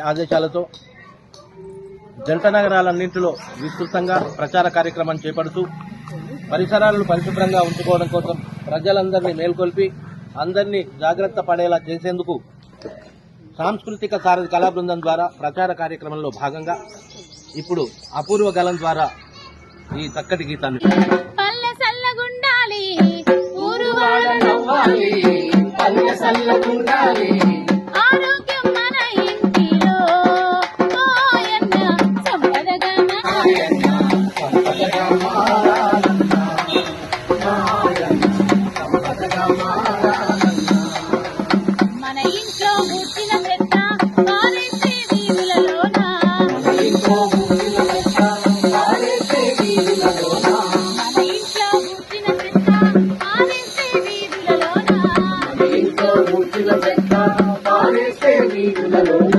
ఆదేశాలతో జంట నగరాలన్నింటిలో విస్తృతంగా ప్రచార కార్యక్రమం చేపడుతూ పరిసరాలను పరిశుభ్రంగా ఉంచుకోవడం కోసం ప్రజలందరినీ మేల్కొల్పి అందరినీ జాగ్రత్త పడేలా చేసేందుకు సాంస్కృతిక సారథి కళా బృందం ద్వారా ప్రచార కార్యక్రమంలో భాగంగా ఇప్పుడు అపూర్వ గలం ద్వారా ఈ చక్కటి గీతాన్ని వీధులలోన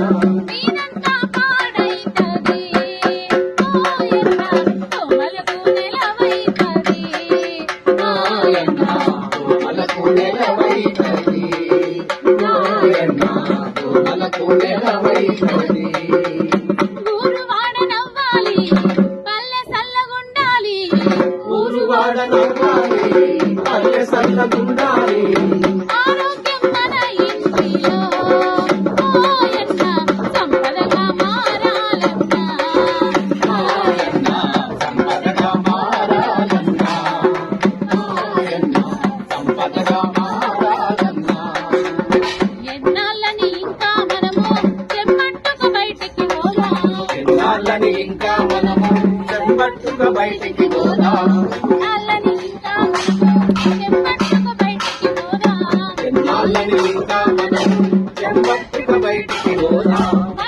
నెలవైతది. ఓయన్న ఊరు వాడ నవ్వాలి పల్లె సల్లగుండాలి. ఇంకా మనము బయటికి పోదాం. 不头